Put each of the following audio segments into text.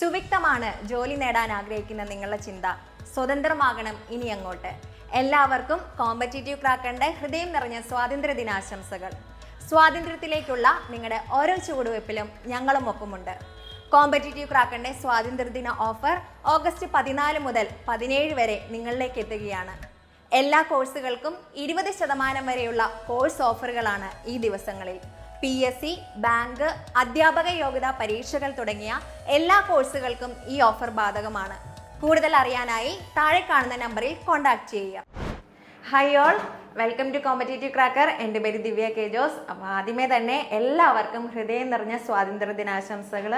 സുവിക്തമാണ് ജോലി നേടാൻ ആഗ്രഹിക്കുന്ന നിങ്ങളുടെ ചിന്ത. സ്വതന്ത്രമാകണം ഇനി അങ്ങോട്ട്. എല്ലാവർക്കും കോമ്പറ്റീറ്റീവ് ക്രാക്കേണ്ട ഹൃദയം നിറഞ്ഞ സ്വാതന്ത്ര്യ ദിനാശംസകൾ. സ്വാതന്ത്ര്യത്തിലേക്കുള്ള നിങ്ങളുടെ ഓരോ ചുവടുവയ്പ്പിലും ഞങ്ങളും ഒപ്പമുണ്ട് കോമ്പറ്റീറ്റീവ് സ്വാതന്ത്ര്യ ദിന ഓഫർ ഓഗസ്റ്റ് പതിനാല് മുതൽ പതിനേഴ് വരെ നിങ്ങളിലേക്ക് എത്തുകയാണ്. എല്ലാ കോഴ്സുകൾക്കും ഇരുപത് ശതമാനം വരെയുള്ള കോഴ്സ് ഓഫറുകളാണ് ഈ ദിവസങ്ങളിൽ. പി എസ് സി ബാങ്ക് അധ്യാപക യോഗ്യതാ പരീക്ഷകൾ തുടങ്ങിയ എല്ലാ കോഴ്സുകൾക്കും ഈ ഓഫർ ബാധകമാണ്. കൂടുതൽ അറിയാനായി താഴെ കാണുന്ന നമ്പറിൽ കോൺടാക്ട് ചെയ്യുക. Hi all welcome to competitive cracker എന്റെ പേര് ദിവ്യ കെ ജോസ്. അപ്പോൾ ആദ്യമേ തന്നെ എല്ലാവർക്കും ഹൃദയം നിറഞ്ഞ സ്വാതന്ത്ര്യ ദിനാശംസകൾ.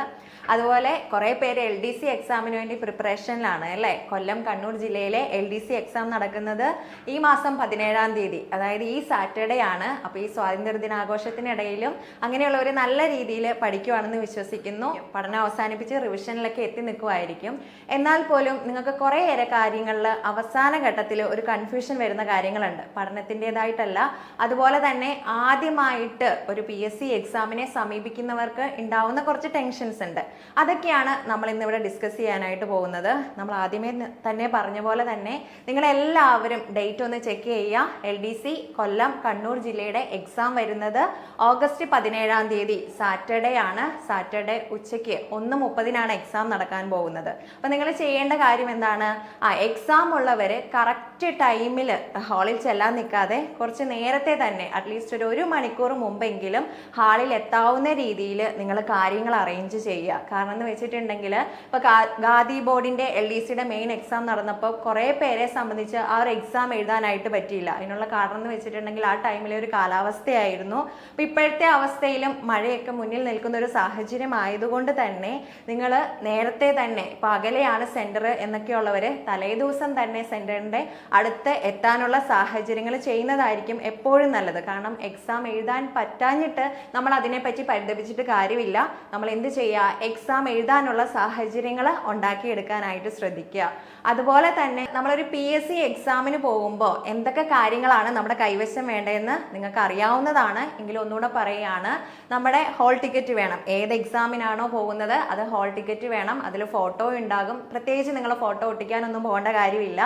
അതുപോലെ കുറേ പേര് എൽ ഡി സി എക്സാമിന് വേണ്ടി പ്രിപ്പറേഷനിലാണ് അല്ലേ? കൊല്ലം കണ്ണൂർ ജില്ലയിലെ എൽ ഡി സി എക്സാം നടക്കുന്നത് ഈ മാസം പതിനേഴാം തീയതി. അതായത് ഈ സാറ്റർഡേ ആണ്. അപ്പോൾ ഈ സ്വാതന്ത്ര്യ ദിനാഘോഷത്തിനിടയിലും അങ്ങനെയുള്ള ഒരു നല്ല രീതിയിൽ പഠിക്കുവാണെന്ന് വിശ്വസിക്കുന്നു. പഠനം അവസാനിപ്പിച്ച് റിവിഷനിലൊക്കെ എത്തി നിൽക്കുമായിരിക്കും എന്നാൽ പോലും നിങ്ങൾക്ക് കുറേയേറെ കാര്യങ്ങളിൽ അവസാന ഘട്ടത്തിൽ ഒരു കൺഫ്യൂഷൻ വരുന്ന കാര്യങ്ങളുണ്ട്. പഠനത്തിന്റെതായിട്ടല്ല അതുപോലെ തന്നെ ആദ്യമായിട്ട് ഒരു പി എസ് സി എക്സാമിനെ സമീപിക്കുന്നവർക്ക് ഉണ്ടാവുന്ന കുറച്ച് ടെൻഷൻസ് ഉണ്ട്. അതൊക്കെയാണ് നമ്മൾ ഇന്നിവിടെ ഡിസ്കസ് ചെയ്യാനായിട്ട് പോകുന്നത്. നമ്മൾ ആദ്യമേ തന്നെ പറഞ്ഞ പോലെ തന്നെ നിങ്ങളെല്ലാവരും ഡേറ്റ് ഒന്ന് ചെക്ക് ചെയ്യുക. L D C Kollam Kannur ജില്ലയുടെ എക്സാം വരുന്നത് ഓഗസ്റ്റ് പതിനേഴാം തീയതി സാറ്റർഡേ ആണ്. സാറ്റർഡേ ഉച്ചയ്ക്ക് ഒന്ന് മുപ്പതിനാണ് എക്സാം നടക്കാൻ പോകുന്നത്. അപ്പം നിങ്ങൾ ചെയ്യേണ്ട കാര്യം എന്താണ്? ആ എക്സാം ഉള്ളവർ കറക്റ്റ് ടൈമിൽ ഹാളിൽ ചെല്ലാൻ നിൽക്കാതെ കുറച്ച് നേരത്തെ തന്നെ അറ്റ്ലീസ്റ്റ് ഒരു ഒരു മണിക്കൂർ മുമ്പെങ്കിലും ഹാളിൽ എത്താവുന്ന രീതിയിൽ നിങ്ങൾ കാര്യങ്ങൾ അറേഞ്ച് ചെയ്യുക. കാരണം എന്ന് വെച്ചിട്ടുണ്ടെങ്കിൽ ഇപ്പോൾ ഗാദി ബോർഡിന്റെ എൽ ഡി സിയുടെ മെയിൻ എക്സാം നടന്നപ്പോൾ കുറേ പേരെ സംബന്ധിച്ച് ആ ഒരു എക്സാം എഴുതാനായിട്ട് പറ്റിയില്ല. അതിനുള്ള കാരണം എന്ന് വെച്ചിട്ടുണ്ടെങ്കിൽ ആ ടൈമിലെ ഒരു കാലാവസ്ഥയായിരുന്നു. അപ്പോൾ ഇപ്പോഴത്തെ അവസ്ഥയിലും മഴയൊക്കെ മുന്നിൽ നിൽക്കുന്ന ഒരു സാഹചര്യം ആയതുകൊണ്ട് തന്നെ നിങ്ങൾ നേരത്തെ തന്നെ ഇപ്പോൾ അകലെയാണ് സെന്റർ എന്നൊക്കെയുള്ളവർ തലേദിവസം തന്നെ സെന്ററിന്റെ അടുത്ത് എത്താനുള്ള സാഹചര്യങ്ങൾ ചെയ്യുന്നതായിരിക്കും എപ്പോഴും നല്ലത്. കാരണം എക്സാം എഴുതാൻ പറ്റാഞ്ഞിട്ട് നമ്മൾ അതിനെപ്പറ്റി പരിതപിച്ചിട്ട് കാര്യമില്ല. നമ്മൾ എന്ത് ചെയ്യുക എക്സാം എഴുതാനുള്ള സാഹചര്യങ്ങൾ ഉണ്ടാക്കിയെടുക്കാനായിട്ട് ശ്രദ്ധിക്കുക. അതുപോലെ തന്നെ നമ്മളൊരു പി എസ് സി എക്സാമിന് പോകുമ്പോൾ എന്തൊക്കെ കാര്യങ്ങളാണ് നമ്മുടെ കൈവശം വേണ്ടതെന്ന് നിങ്ങൾക്ക് അറിയാവുന്നതാണ്. എങ്കിലും ഒന്നുകൂടെ പറയുകയാണ് നമ്മുടെ ഹോൾ ടിക്കറ്റ് വേണം. ഏത് എക്സാമിനാണോ പോകുന്നത് അത് ഹോൾ ടിക്കറ്റ് വേണം. അതിൽ ഫോട്ടോ ഉണ്ടാകും. പ്രത്യേകിച്ച് നിങ്ങൾ ഫോട്ടോ ഒട്ടിക്കാനൊന്നും പോകേണ്ട കാര്യമില്ല.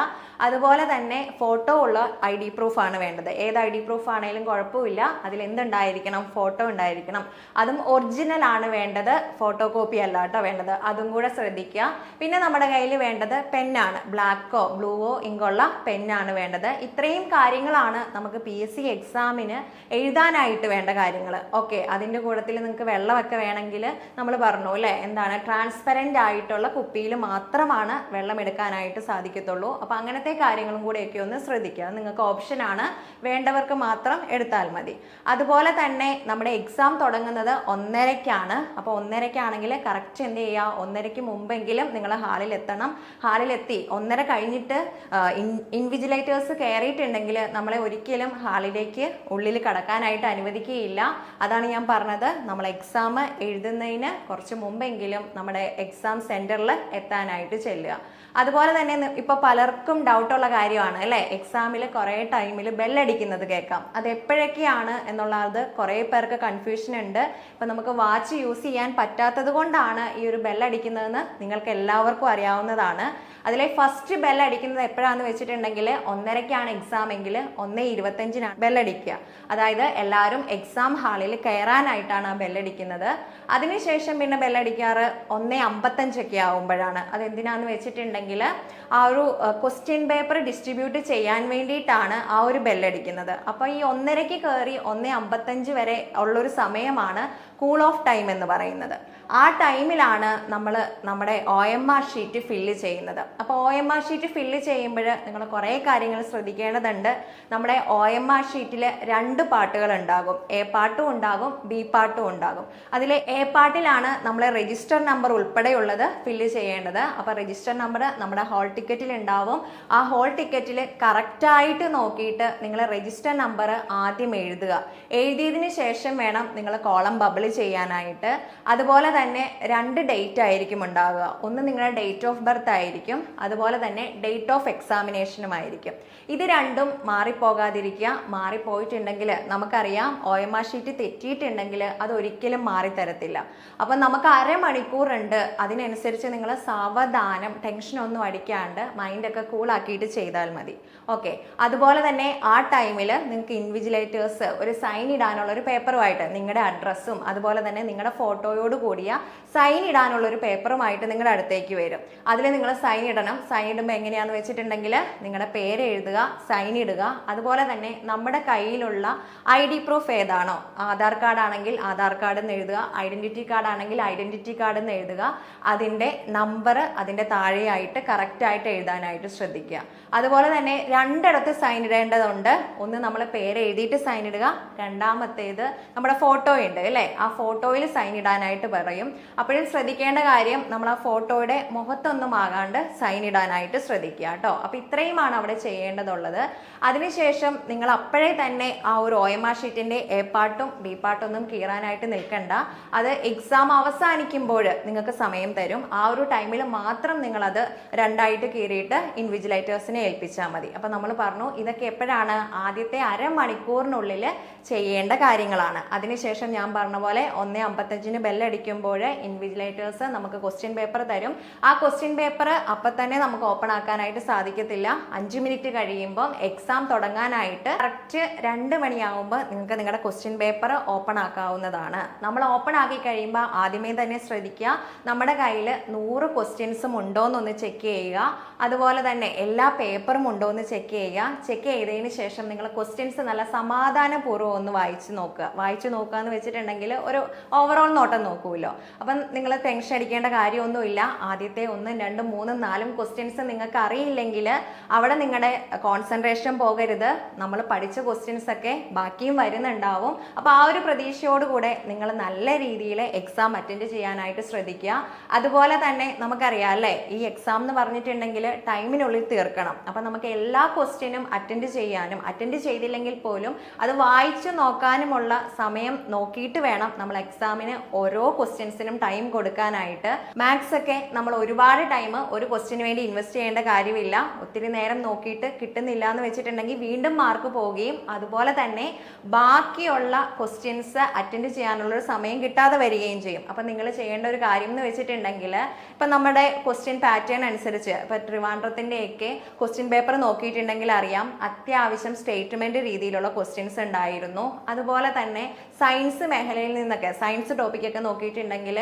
അതുപോലെ തന്നെ ഫോട്ടോ ഉള്ള ഐ ഡി പ്രൂഫ് ആണ് വേണ്ടത്. ഏത് ഐ ഡി പ്രൂഫ് ആണെങ്കിലും കുഴപ്പമില്ല. അതിൽ എന്തുണ്ടായിരിക്കണം? ഫോട്ടോ ഉണ്ടായിരിക്കണം. അതും ഒറിജിനൽ ആണ് വേണ്ടത്. ഫോട്ടോ കോപ്പി അല്ല കേട്ടോ വേണ്ടത്. അതും കൂടെ ശ്രദ്ധിക്കുക. പിന്നെ നമ്മുടെ കയ്യിൽ വേണ്ടത് പെന്നാണ് ബ്ലാക്കോ ബ്ലൂവോ ഇങ്കുള്ള പെന്നാണ് വേണ്ടത്. ഇത്രയും കാര്യങ്ങളാണ് നമുക്ക് പി എസ് സി എക്സാമിന് എഴുതാനായിട്ട് വേണ്ട കാര്യങ്ങൾ ഓക്കെ അതിന്റെ കൂട്ടത്തിൽ നിങ്ങൾക്ക് വെള്ളമൊക്കെ വേണമെങ്കിൽ നമ്മൾ പറഞ്ഞു അല്ലേ? എന്താണ്? ട്രാൻസ്പെറന്റ് ആയിട്ടുള്ള കുപ്പിയിൽ മാത്രമാണ് വെള്ളം എടുക്കാനായിട്ട് സാധിക്കത്തുള്ളൂ. അപ്പോൾ അങ്ങനത്തെ കാര്യങ്ങളും കൂടെയൊക്കെ ഒന്ന് ശ്രദ്ധിക്കുക. നിങ്ങൾക്ക് ഓപ്ഷനാണ് വേണ്ടവർക്ക് മാത്രം എടുത്താൽ മതി. അതുപോലെ തന്നെ നമ്മുടെ എക്സാം തുടങ്ങുന്നത് ഒന്നരയ്ക്കാണ്. അപ്പോൾ ഒന്നരയ്ക്കാണെങ്കിൽ കറക്റ്റ് എന്ത് ചെയ്യുക ഒന്നരയ്ക്ക് മുമ്പെങ്കിലും നിങ്ങൾ ഹാളിൽ എത്തണം. ഹാളിലെത്തി ഒന്നര കഴിഞ്ഞിട്ട് ഇൻവിജിലേറ്റേഴ്സ് കയറിയിട്ടുണ്ടെങ്കിൽ നമ്മളെ ഒരിക്കലും ഹാളിലേക്ക് ഉള്ളിൽ കടക്കാനായിട്ട് അനുവദിക്കുകയില്ല. അതാണ് ഞാൻ പറഞ്ഞത്. നമ്മൾ എക്സാം എഴുതുന്നതിന് കുറച്ച് മുമ്പെങ്കിലും നമ്മുടെ എക്സാം സെന്ററിൽ എത്താനായിട്ട് ചെല്ലുക. അതുപോലെ തന്നെ ഇപ്പോൾ ഇപ്പൊ പലർക്കും ഡൗട്ടുള്ള കാര്യമാണ് അല്ലേ? എക്സാമിൽ കുറേ ടൈമിൽ ബെല്ലടിക്കുന്നത് കേൾക്കാം. അത് എപ്പോഴൊക്കെയാണ് എന്നുള്ളത് കുറേ പേർക്ക് കൺഫ്യൂഷൻ ഉണ്ട്. ഇപ്പം നമുക്ക് വാച്ച് യൂസ് ചെയ്യാൻ പറ്റാത്തത് കൊണ്ടാണ് ഈ ഒരു ബെല്ലടിക്കുന്നതെന്ന് നിങ്ങൾക്ക് എല്ലാവർക്കും അറിയാവുന്നതാണ്. അതിലെ ഫസ്റ്റ് ബെല്ലടിക്കുന്നത് എപ്പോഴാണെന്ന് വെച്ചിട്ടുണ്ടെങ്കിൽ ഒന്നരയ്ക്കാണ് എക്സാം എങ്കിൽ ഒന്ന് ഇരുപത്തഞ്ചിനാണ് ബെല്ലടിക്കുക. അതായത് എല്ലാവരും എക്സാം ഹാളിൽ കയറാനായിട്ടാണ് ആ ബെല്ലടിക്കുന്നത്. അതിനുശേഷം പിന്നെ ബെല്ലടിക്കാറ് ഒന്ന് അമ്പത്തഞ്ചൊക്കെ ആവുമ്പോഴാണ്. അതെന്തിനാന്ന് വെച്ചിട്ടുണ്ടെങ്കിൽ ആ ഒരു ക്വസ്റ്റ്യൻ പേപ്പർ ഡിസ്ട്രിബ്യൂട്ട് ചെയ്യാൻ വേണ്ടിയിട്ടാണ് ആ ഒരു ബെല്ലടിക്കുന്നത് അപ്പോൾ ഈ ഒന്നരയ്ക്ക് കയറി ഒന്ന് അമ്പത്തഞ്ച് വരെ ഉള്ളൊരു സമയമാണ് കൂൾ ഓഫ് ടൈം എന്ന് പറയുന്നത്. ആ ടൈമിലാണ് നമ്മൾ നമ്മുടെ O M R sheet fill ചെയ്യുന്നത്. അപ്പോൾ O M R sheet fill ചെയ്യുമ്പോൾ നിങ്ങൾ കുറേ കാര്യങ്ങൾ ശ്രദ്ധിക്കേണ്ടതുണ്ട്. നമ്മുടെ ഒ എം ആർ ഷീറ്റിൽ രണ്ട് പാട്ടുകൾ ഉണ്ടാകും. എ പാട്ടും ഉണ്ടാകും ബി പാട്ടും ഉണ്ടാകും. അതിൽ എ പാട്ടിലാണ് നമ്മളെ രജിസ്റ്റർ നമ്പർ ഉൾപ്പെടെയുള്ളത് ഫില്ല് ചെയ്യേണ്ടത്. അപ്പോൾ രജിസ്റ്റർ നമ്പർ നമ്മുടെ ഹോൾ ടിക്കറ്റിൽ ഉണ്ടാവും. ആ ഹോൾ ടിക്കറ്റിൽ കറക്റ്റായിട്ട് നോക്കിയിട്ട് നിങ്ങൾ രജിസ്റ്റർ നമ്പർ ആദ്യം എഴുതുക. എഴുതിയതിന് ശേഷം വേണം നിങ്ങൾ കോളം ബബിൾ ചെയ്യാനായിട്ട്. അതുപോലെ തന്നെ രണ്ട് ഡേറ്റ് ആയിരിക്കും ഉണ്ടാവുക. ഒന്ന് നിങ്ങളുടെ ഡേറ്റ് ഓഫ് ബർത്ത് ആയിരിക്കും. അതുപോലെ തന്നെ ഡേറ്റ് ഓഫ് എക്സാമിനേഷനും ആയിരിക്കും ഇത് രണ്ടും മാറിപ്പോകാതിരിക്കുക. മാറിപ്പോയിട്ടുണ്ടെങ്കിൽ നമുക്കറിയാം ഒ എം ആർ ഷീറ്റ് തെറ്റിയിട്ടുണ്ടെങ്കിൽ അത് ഒരിക്കലും മാറി തരത്തില്ല അപ്പം നമുക്ക് അരമണിക്കൂറുണ്ട്. അതിനനുസരിച്ച് നിങ്ങൾ സാവധാനം ടെൻഷനൊന്നും അടിക്കാണ്ട് മൈൻഡൊക്കെ കൂളാക്കിയിട്ട് ചെയ്താൽ മതി. ഓക്കെ അതുപോലെ തന്നെ ആ ടൈമിൽ നിങ്ങൾക്ക് ഇൻവിജിലേറ്റേഴ്സ് ഒരു സൈൻ ഇടാനുള്ള ഒരു പേപ്പറുമായിട്ട് നിങ്ങളുടെ അഡ്രസ്സും അതുപോലെ തന്നെ നിങ്ങളുടെ ഫോട്ടോയോട് കൂടിയ സൈൻ ഇടാനുള്ള ഒരു പേപ്പറുമായിട്ട് നിങ്ങളുടെ അടുത്തേക്ക് വരും. അതിൽ നിങ്ങൾ സൈൻ ഇടണം. സൈൻ ഇടുമ്പോൾ എങ്ങനെയാണെന്ന് വെച്ചിട്ടുണ്ടെങ്കിൽ നിങ്ങളുടെ പേര് എഴുതുക സൈൻ ഇടുക. അതുപോലെ തന്നെ നമ്മുടെ കയ്യിലുള്ള ഐ ഡി പ്രൂഫ് ഏതാണോ ആധാർ കാർഡ് ആണെങ്കിൽ ആധാർ കാർഡ് എന്ന് എഴുതുക ഐഡന്റിറ്റി കാർഡ് ആണെങ്കിൽ ഐഡന്റിറ്റി കാർഡ് എന്ന് എഴുതുക അതിന്റെ നമ്പർ അതിന്റെ താഴെയായിട്ട് കറക്റ്റായിട്ട് എഴുതാനായിട്ട് ശ്രദ്ധിക്കുക. അതുപോലെ തന്നെ രണ്ടിടത്ത് സൈൻ ഇടേണ്ടതുണ്ട്. ഒന്ന് നമ്മൾ പേര് എഴുതിയിട്ട് സൈൻ ഇടുക രണ്ടാമത്തേത് നമ്മുടെ ഫോട്ടോ ഉണ്ട് അല്ലേ? ഫോട്ടോയിൽ സൈൻ ഇടാനായിട്ട് പറയും. അപ്പോഴും ശ്രദ്ധിക്കേണ്ട കാര്യം നമ്മൾ ആ ഫോട്ടോയുടെ മുഖത്തൊന്നും ആകാണ്ട് സൈൻ ഇടാനായിട്ട് ശ്രദ്ധിക്കുക കേട്ടോ. അപ്പോൾ ഇത്രയുമാണ് അവിടെ ചെയ്യേണ്ടതുള്ളത്. അതിനുശേഷം നിങ്ങൾ അപ്പോഴേ തന്നെ ആ ഒരു ഒ എം ആർ ഷീറ്റിന്റെ എ പാർട്ടും ബി പാർട്ടും ഒന്നും കീറാനായിട്ട് നിൽക്കണ്ട. അത് എക്സാം അവസാനിക്കുമ്പോൾ നിങ്ങൾക്ക് സമയം തരും. ആ ഒരു ടൈമിൽ മാത്രം നിങ്ങളത് രണ്ടായിട്ട് കീറിയിട്ട് ഇൻവിജിലേറ്റേഴ്സിനെ ഏൽപ്പിച്ചാൽ മതി. അപ്പം നമ്മൾ പറഞ്ഞു ഇതൊക്കെ എപ്പോഴാണ് ആദ്യത്തെ അരമണിക്കൂറിനുള്ളിൽ ചെയ്യേണ്ട കാര്യങ്ങളാണ്. അതിനുശേഷം ഞാൻ പറഞ്ഞ പോലെ ഒന്നേ അമ്പത്തഞ്ചിന് ബെല്ലടിക്കുമ്പോൾ ഇൻവിജിലേറ്റേഴ്സ് നമുക്ക് ക്വസ്റ്റ്യൻ പേപ്പർ തരും. ആ ക്വസ്റ്റ്യൻ പേപ്പർ അപ്പം തന്നെ നമുക്ക് ഓപ്പൺ ആക്കാനായിട്ട് സാധിക്കത്തില്ല. അഞ്ച് മിനിറ്റ് കഴിയുമ്പം എക്സാം തുടങ്ങാനായിട്ട് കറക്റ്റ് രണ്ട് മണിയാകുമ്പോൾ നിങ്ങൾക്ക് നിങ്ങളുടെ ക്വസ്റ്റ്യൻ പേപ്പർ ഓപ്പൺ ആക്കാവുന്നതാണ്. നമ്മൾ ഓപ്പൺ ആക്കി കഴിയുമ്പോൾ ആദ്യമേ തന്നെ ശ്രദ്ധിക്കുക. നമ്മുടെ കയ്യിൽ നൂറ് ക്വസ്റ്റ്യൻസും ഉണ്ടോ എന്നൊന്ന് ചെക്ക് ചെയ്യുക. അതുപോലെ തന്നെ എല്ലാ പേപ്പറും ഉണ്ടോ എന്ന് ചെക്ക് ചെയ്യുക. ചെക്ക് ചെയ്തതിന് ശേഷം നിങ്ങൾ ക്വസ്റ്റ്യൻസ് നല്ല സമാധാനപൂർവം ഒന്ന് വായിച്ച് നോക്കുക. വായിച്ച് നോക്കുക എന്ന് വെച്ചിട്ടുണ്ടെങ്കിൽ ഒരു ഓവറോൾ നോട്ടം നോക്കുമല്ലോ അപ്പം നിങ്ങൾ ടെൻഷൻ അടിക്കേണ്ട കാര്യമൊന്നുമില്ല. ആദ്യത്തെ ഒന്നും രണ്ടും മൂന്നും നാലും ക്വസ്റ്റ്യൻസ് നിങ്ങൾക്ക് അറിയില്ലെങ്കിൽ അവിടെ നിങ്ങളുടെ കോൺസെൻട്രേഷൻ പോകരുത്. നമ്മൾ പഠിച്ച ക്വസ്റ്റ്യൻസ് ഒക്കെ ബാക്കിയും വരുന്നുണ്ടാവും. അപ്പോൾ ആ ഒരു പ്രതീക്ഷയോടുകൂടെ നിങ്ങൾ നല്ല രീതിയിൽ എക്സാം അറ്റൻഡ് ചെയ്യാനായിട്ട് ശ്രദ്ധിക്കുക. അതുപോലെ തന്നെ നമുക്കറിയാം അല്ലേ ഈ എക്സാം എന്ന് പറഞ്ഞിട്ടുണ്ടെങ്കിൽ ടൈമിനുള്ളിൽ തീർക്കണം. അപ്പം നമുക്ക് എല്ലാ ക്വസ്റ്റ്യനും അറ്റൻഡ് ചെയ്യാനും അറ്റൻഡ് ചെയ്തില്ലെങ്കിൽ പോലും അത് വായിച്ചു നോക്കാനുമുള്ള സമയം നോക്കിയിട്ട് വേണം നമ്മൾ എക്സാമിന് ഓരോ ക്വസ്റ്റ്യൻസിനും ടൈം കൊടുക്കാനായിട്ട് മാത്സ് ഒക്കെ നമ്മൾ ഒരുപാട് ടൈം ഒരു ക്വസ്റ്റ്യന് വേണ്ടി ഇൻവെസ്റ്റ് ചെയ്യേണ്ട കാര്യമില്ല. ഒത്തിരി നേരം നോക്കിയിട്ട് കിട്ടുന്നില്ല എന്ന് വെച്ചിട്ടുണ്ടെങ്കിൽ വീണ്ടും മാർക്ക് പോവുകയും അതുപോലെ തന്നെ ബാക്കിയുള്ള ക്വസ്റ്റ്യൻസ് അറ്റൻഡ് ചെയ്യാനുള്ള ഒരു സമയം കിട്ടാതെ വരികയും ചെയ്യും. അപ്പം നിങ്ങൾ ചെയ്യേണ്ട ഒരു കാര്യം എന്ന് വെച്ചിട്ടുണ്ടെങ്കിൽ ഇപ്പം നമ്മുടെ ക്വസ്റ്റ്യൻ പാറ്റേൺ അനുസരിച്ച് ഇപ്പം ട്രിവാൻഡ്രത്തിന്റെയൊക്കെ ക്വസ്റ്റ്യൻ പേപ്പർ നോക്കിയിട്ടുണ്ടെങ്കിൽ അറിയാം അത്യാവശ്യം സ്റ്റേറ്റ്മെന്റ് രീതിയിലുള്ള ക്വസ്റ്റ്യൻസ് ഉണ്ടായിരുന്നു. അതുപോലെ തന്നെ സയൻസ് മേഖലയിൽ നിന്നൊക്കെ സയൻസ് ടോപ്പിക്കൊക്കെ നോക്കിയിട്ടുണ്ടെങ്കിൽ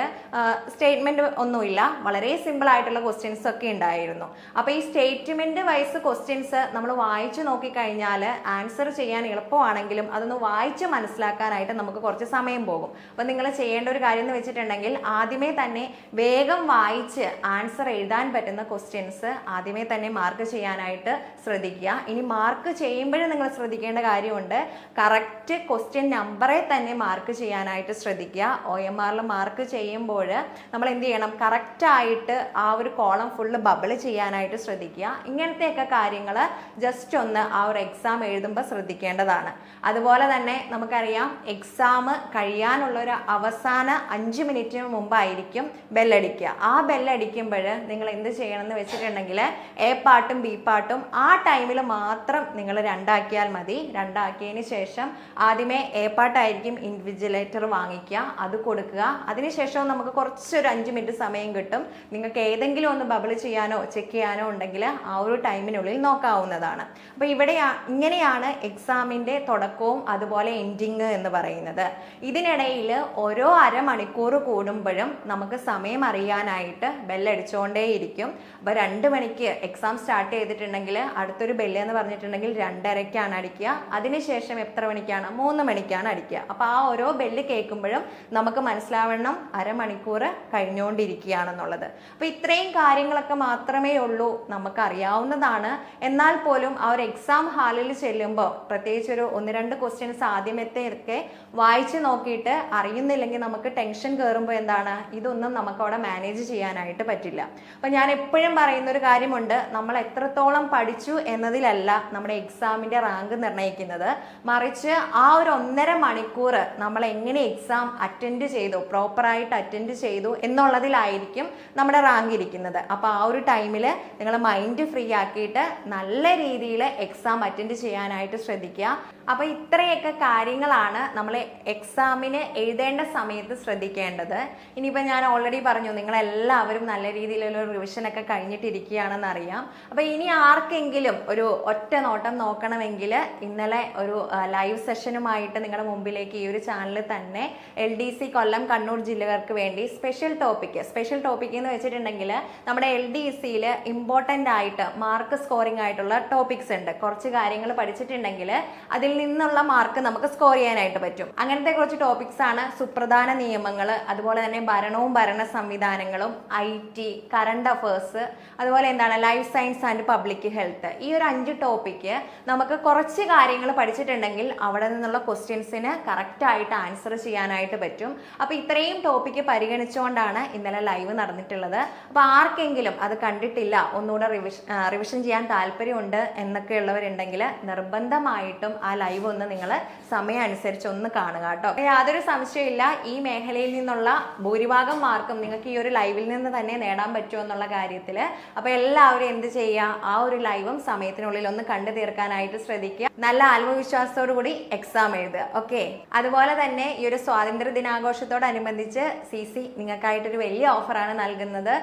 സ്റ്റേറ്റ്മെന്റ് ഒന്നുമില്ല. വളരെ സിമ്പിൾ ആയിട്ടുള്ള ക്വസ്റ്റ്യൻസ് ഒക്കെ ഉണ്ടായിരുന്നു. അപ്പോൾ ഈ സ്റ്റേറ്റ്മെന്റ് വൈസ് ക്വസ്റ്റ്യൻസ് നമ്മൾ വായിച്ചു നോക്കിക്കഴിഞ്ഞാൽ ആൻസർ ചെയ്യാൻ എളുപ്പമാണെങ്കിലും അതൊന്ന് വായിച്ച് മനസ്സിലാക്കാനായിട്ട് നമുക്ക് കുറച്ച് സമയം പോകും. അപ്പോൾ നിങ്ങൾ ചെയ്യേണ്ട ഒരു കാര്യം എന്ന് വെച്ചിട്ടുണ്ടെങ്കിൽ ആദ്യമേ തന്നെ വേഗം വായിച്ച് ആൻസർ എഴുതാൻ പറ്റുന്ന ക്വസ്റ്റ്യൻസ് ആദ്യമേ തന്നെ മാർക്ക് ചെയ്യാനായിട്ട് ശ്രദ്ധിക്കുക. ഇനി മാർക്ക് ചെയ്യുമ്പോഴും നിങ്ങൾ ശ്രദ്ധിക്കേണ്ട കാര്യമുണ്ട്. കറക്റ്റ് ക്വസ്റ്റ്യൻ നമ്പറെ തന്നെ മാർക്ക് ചെയ്യാനായിട്ട് ശ്രദ്ധിക്കുക. ഒ എം ആറിൽ മാർക്ക് ചെയ്യുമ്പോൾ നമ്മൾ എന്ത് ചെയ്യണം? കറക്റ്റായിട്ട് ആ ഒരു കോളം ഫുള്ള് ബബിൾ ചെയ്യാനായിട്ട് ശ്രദ്ധിക്കുക. ഇങ്ങനത്തെയൊക്കെ കാര്യങ്ങൾ ജസ്റ്റ് ഒന്ന് ആ ഒരു എക്സാം എഴുതുമ്പോൾ ശ്രദ്ധിക്കേണ്ടതാണ്. അതുപോലെ തന്നെ നമുക്കറിയാം എക്സാം കഴിയാനുള്ള ഒരു അവസാന അഞ്ച് മിനിറ്റിന് മുമ്പായിരിക്കും ബെല്ലടിക്കുക ആ ബെല്ലടിക്കുമ്പോൾ നിങ്ങൾ എന്ത് ചെയ്യണം എന്ന് വെച്ചിട്ടുണ്ടെങ്കിൽ എ പാട്ടും ബി പാട്ടും ആ ടൈമിൽ മാത്രം നിങ്ങൾ രണ്ടാക്കിയാൽ മതി. രണ്ടാക്കിയതിന് ശേഷം ആദ്യമേ എ പാട്ടായിരിക്കും ഇൻവിജിലേറ്റർ വാങ്ങിക്കുക അത് കൊടുക്കുക. അതിനുശേഷം നമുക്ക് കുറച്ചൊരു അഞ്ച് മിനിറ്റ് സമയം കിട്ടും. നിങ്ങൾക്ക് ഏതെങ്കിലും ഒന്ന് ബബിൾ ചെയ്യാനോ ചെക്ക് ചെയ്യാനോ ഉണ്ടെങ്കിൽ ആ ഒരു ടൈമിനുള്ളിൽ നോക്കാവുന്നതാണ്. അപ്പോൾ ഇവിടെ ഇങ്ങനെയാണ് എക്സാമിന്റെ തുടക്കവും അതുപോലെ എൻഡിങ് എന്ന് പറയുന്നത്. ഇതിനിടയിൽ ഓരോ അരമണിക്കൂർ കൂടുമ്പോഴും നമുക്ക് സമയം അറിയാനായിട്ട് ബെല്ലടിച്ചുകൊണ്ടേയിരിക്കും അപ്പോൾ രണ്ട് മണിക്ക് എക്സാം സ്റ്റാർട്ട് ചെയ്തിട്ടുണ്ടെങ്കിൽ അടുത്തൊരു ബെല്ല് എന്ന് പറഞ്ഞിട്ടുണ്ടെങ്കിൽ രണ്ടരയ്ക്കാണ് അടിക്കുക. അതിനുശേഷം എത്ര മണിക്കാണ്? മൂന്ന് മണിക്കാണ് അടിക്കുക. അപ്പോൾ ആ ഓരോ ബെല്ല് കേൾക്കുമ്പോഴും നമുക്ക് മനസ്സിലാവണം അരമണിക്കൂർ കഴിഞ്ഞുകൊണ്ടിരിക്കുകയാണെന്നുള്ളത്. അപ്പോൾ ഇത്രയും കാര്യങ്ങളൊക്കെ മാത്രമേ ഉള്ളൂ നമുക്ക് അറിയാവുന്നതാണ് എന്നാൽ പോലും ആ ഒരു എക്സാം ഹാളിൽ ചെല്ലുമ്പോൾ പ്രത്യേകിച്ച് ഒരു ഒന്ന് രണ്ട് ക്വസ്റ്റ്യൻസ് ആദ്യമത്തെയൊക്കെ വായിച്ച് നോക്കിയിട്ട് അറിയുന്നില്ലെങ്കിൽ നമുക്ക് ടെൻഷൻ കയറുമ്പോൾ എന്താണ്? ഇതൊന്നും നമുക്ക് അവിടെ മാനേജ് ചെയ്യാനായിട്ട് പറ്റില്ല. അപ്പം ഞാൻ എപ്പോഴും പറയുന്ന ഒരു കാര്യമുണ്ട്. നമ്മൾ എത്രത്തോളം പഠിച്ചു എന്നതിലല്ല നമ്മുടെ എക്സാമിന്റെ റാങ്ക് നിർണയിക്കുന്നത്. മറിച്ച് ആ ഒരു ഒന്നര മണിക്കൂർ മണിക്കൂർ നമ്മൾ എങ്ങനെ എക്സാം അറ്റൻഡ് ചെയ്തു പ്രോപ്പറായിട്ട് അറ്റൻഡ് ചെയ്തു എന്നുള്ളതിലായിരിക്കും നമ്മുടെ റാങ്ക് ഇരിക്കുന്നത്. അപ്പോൾ ആ ഒരു ടൈമിൽ നിങ്ങൾ മൈൻഡ് ഫ്രീ ആക്കിയിട്ട് നല്ല രീതിയിൽ എക്സാം അറ്റൻഡ് ചെയ്യാനായിട്ട് ശ്രദ്ധിക്കുക. അപ്പോൾ ഇത്രയൊക്കെ കാര്യങ്ങളാണ് നമ്മൾ എക്സാമിന് എഴുതേണ്ട സമയത്ത് ശ്രദ്ധിക്കേണ്ടത്. ഇനിയിപ്പോൾ ഞാൻ ഓൾറെഡി പറഞ്ഞു നിങ്ങളെല്ലാവരും നല്ല രീതിയിലുള്ള റിവിഷനൊക്കെ കഴിഞ്ഞിട്ടിരിക്കുകയാണെന്ന് അറിയാം അപ്പോൾ ഇനി ആർക്കെങ്കിലും ഒരു ഒറ്റ നോട്ടം നോക്കണമെങ്കിൽ ഇന്നലെ ഒരു ലൈവ് സെഷനുമായിട്ട് നിങ്ങളുടെ മുമ്പിലേക്ക് ഈ ഒരു ചാനലിൽ തന്നെ L D C Kollam Kannur ജില്ലകൾക്ക് വേണ്ടി സ്പെഷ്യൽ ടോപ്പിക് സ്പെഷ്യൽ ടോപ്പിക് എന്ന് വെച്ചിട്ടുണ്ടെങ്കിൽ നമ്മുടെ എൽ ഡി സിയിൽ ഇമ്പോർട്ടന്റ് ആയിട്ട് മാർക്ക് സ്കോറിംഗ് ആയിട്ടുള്ള ടോപ്പിക്സ് ഉണ്ട്. കുറച്ച് കാര്യങ്ങൾ പഠിച്ചിട്ടുണ്ടെങ്കിൽ അതിൽ നിന്നുള്ള മാർക്ക് നമുക്ക് സ്കോർ ചെയ്യാനായിട്ട് പറ്റും. അങ്ങനത്തെ കുറച്ച് ടോപ്പിക്സ് ആണ് സുപ്രധാന നിയമങ്ങൾ അതുപോലെ തന്നെ ഭരണവും ഭരണ സംവിധാനങ്ങളും ഐ ടി കറണ്ട് അഫേഴ്സ് അതുപോലെ എന്താണ് life science and public health ഈ ഒരു അഞ്ച് ടോപ്പിക്ക് നമുക്ക് കുറച്ച് കാര്യങ്ങൾ പഠിച്ചിട്ടുണ്ടെങ്കിൽ അവിടെ നിന്നുള്ള ക്വസ്റ്റ്യൻസിന് കറക്റ്റ് ആയിട്ട് ആൻസർ ചെയ്യാനായിട്ട് പറ്റും. അപ്പോൾ ഇത്രയും ടോപ്പിക്ക് പരിഗണിച്ചുകൊണ്ടാണ് ഇന്നലെ ലൈവ് നടന്നിട്ടുള്ളത്. അപ്പോൾ ആർക്കെങ്കിലും അത് കണ്ടിട്ടില്ല ഒന്നുകൂടെ റിവിഷൻ റിവിഷൻ ചെയ്യാൻ താല്പര്യമുണ്ട് എന്നൊക്കെ ഉള്ളവരുണ്ടെങ്കിൽ നിർബന്ധമായിട്ടും ആ ലൈവ് ഒന്ന് നിങ്ങൾ സമയം അനുസരിച്ച് ഒന്ന് കാണുക കേട്ടോ. യാതൊരു സംശയമില്ല ഈ മേഖലയിൽ നിന്നുള്ള ഭൂരിഭാഗം മാർക്കും നിങ്ങൾക്ക് ഈ ഒരു ലൈവിൽ നിന്ന് തന്നെ നേടാൻ പറ്റുമോ എന്നുള്ള കാര്യത്തിൽ അപ്പോൾ എല്ലാവരും എന്ത് ചെയ്യുക ആ ഒരു ലൈവും സമയത്തിനുള്ളിൽ ഒന്ന് കണ്ടു തീർക്കാനായിട്ട് ശ്രദ്ധിക്കുക. നല്ല ആത്മവിശ്വാസത്തോടു കൂടി എക്സാം എഴുതുക. ഓക്കെ അതുപോലെ തന്നെ ഈ ഒരു സ്വാതന്ത്ര്യ ദിനാഘോഷത്തോടനുബന്ധിച്ച് സി സി നിങ്ങൾക്കായിട്ടൊരു വലിയ ഓഫറാണ് നൽകുന്നത്.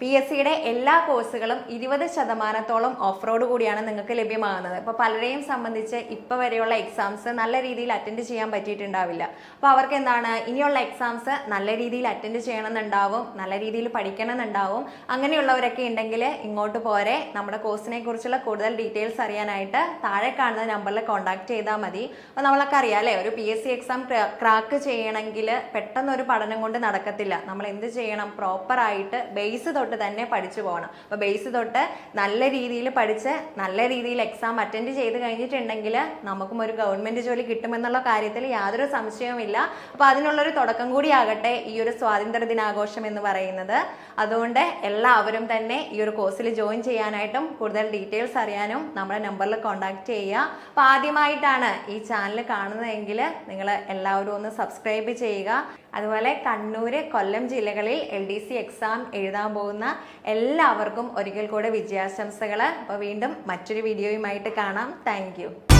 പി എസ് സിയുടെ എല്ലാ കോഴ്സുകളും ഇരുപത് ശതമാനത്തോളം ഓഫറോട് കൂടിയാണ് നിങ്ങൾക്ക് ലഭ്യമാകുന്നത്. അപ്പോൾ പലരെയും സംബന്ധിച്ച് ഇപ്പോൾ വരെയുള്ള എക്സാംസ് നല്ല രീതിയിൽ അറ്റൻഡ് ചെയ്യാൻ പറ്റിയിട്ടുണ്ടാവില്ല. അപ്പോൾ അവർക്ക് എന്താണ്? ഇനിയുള്ള എക്സാംസ് നല്ല രീതിയിൽ അറ്റൻഡ് ചെയ്യണമെന്നുണ്ടാവും നല്ല രീതിയിൽ പഠിക്കണമെന്നുണ്ടാവും. അങ്ങനെയുള്ളവരൊക്കെ ഉണ്ടെങ്കിൽ ഇങ്ങോട്ട് പോരെ. നമ്മുടെ കോഴ്സിനെ കുറിച്ചുള്ള കൂടുതൽ ഡീറ്റെയിൽസ് അറിയാനായിട്ട് താഴെ കാണുന്ന നമ്പറിൽ കോൺടാക്ട് ചെയ്താൽ മതി. അപ്പോൾ നമ്മളൊക്കെ അറിയാം അല്ലേ? ഒരു P S C exam crack ചെയ്യണമെങ്കിൽ പെട്ടെന്ന് ഒരു പഠനം കൊണ്ട് നടക്കത്തില്ല. നമ്മൾ എന്ത് ചെയ്യണം? പ്രോപ്പറായിട്ട് ബേസ് തൊട്ട് തന്നെ പഠിച്ചു പോകണം. അപ്പോൾ ബേസ് തൊട്ട് നല്ല രീതിയിൽ പഠിച്ച് നല്ല രീതിയിൽ എക്സാം അറ്റൻഡ് ചെയ്ത് കഴിഞ്ഞിട്ടുണ്ടെങ്കിൽ നമുക്കും ഒരു ഗവൺമെന്റ് ജോലി കിട്ടുമെന്നുള്ള കാര്യത്തിൽ യാതൊരു സംശയവുമില്ല അപ്പോൾ അതിനുള്ളൊരു തുടക്കം കൂടിയാകട്ടെ ഈ ഒരു സ്വാതന്ത്ര്യ ദിനാഘോഷം എന്ന് പറയുന്നത്. അതുകൊണ്ട് എല്ലാവരും തന്നെ ഈ ഒരു കോഴ്സിൽ ജോയിൻ ചെയ്യാനായിട്ടും കൂടുതൽ ഡീറ്റെയിൽസ് അറിയാനും നമ്മുടെ നമ്പറിൽ കോൺടാക്ട് ചെയ്യുക. അപ്പോൾ ആദ്യമായിട്ടാണ് ഈ ചാനൽ കാണുന്നതെങ്കിൽ നിങ്ങൾ എല്ലാവരും ഒന്ന് സബ്സ്ക്രൈബ് ചെയ്യുക. അതുപോലെ കണ്ണൂർ കൊല്ലം ജില്ലകളിൽ എൽ ഡി സി എക്സാം എഴുതാൻ പോകുന്ന എല്ലാവർക്കും ഒരിക്കൽ കൂടെ വിജയാശംസകൾ അപ്പോൾ വീണ്ടും മറ്റൊരു വീഡിയോയുമായിട്ട് കാണാം. താങ്ക്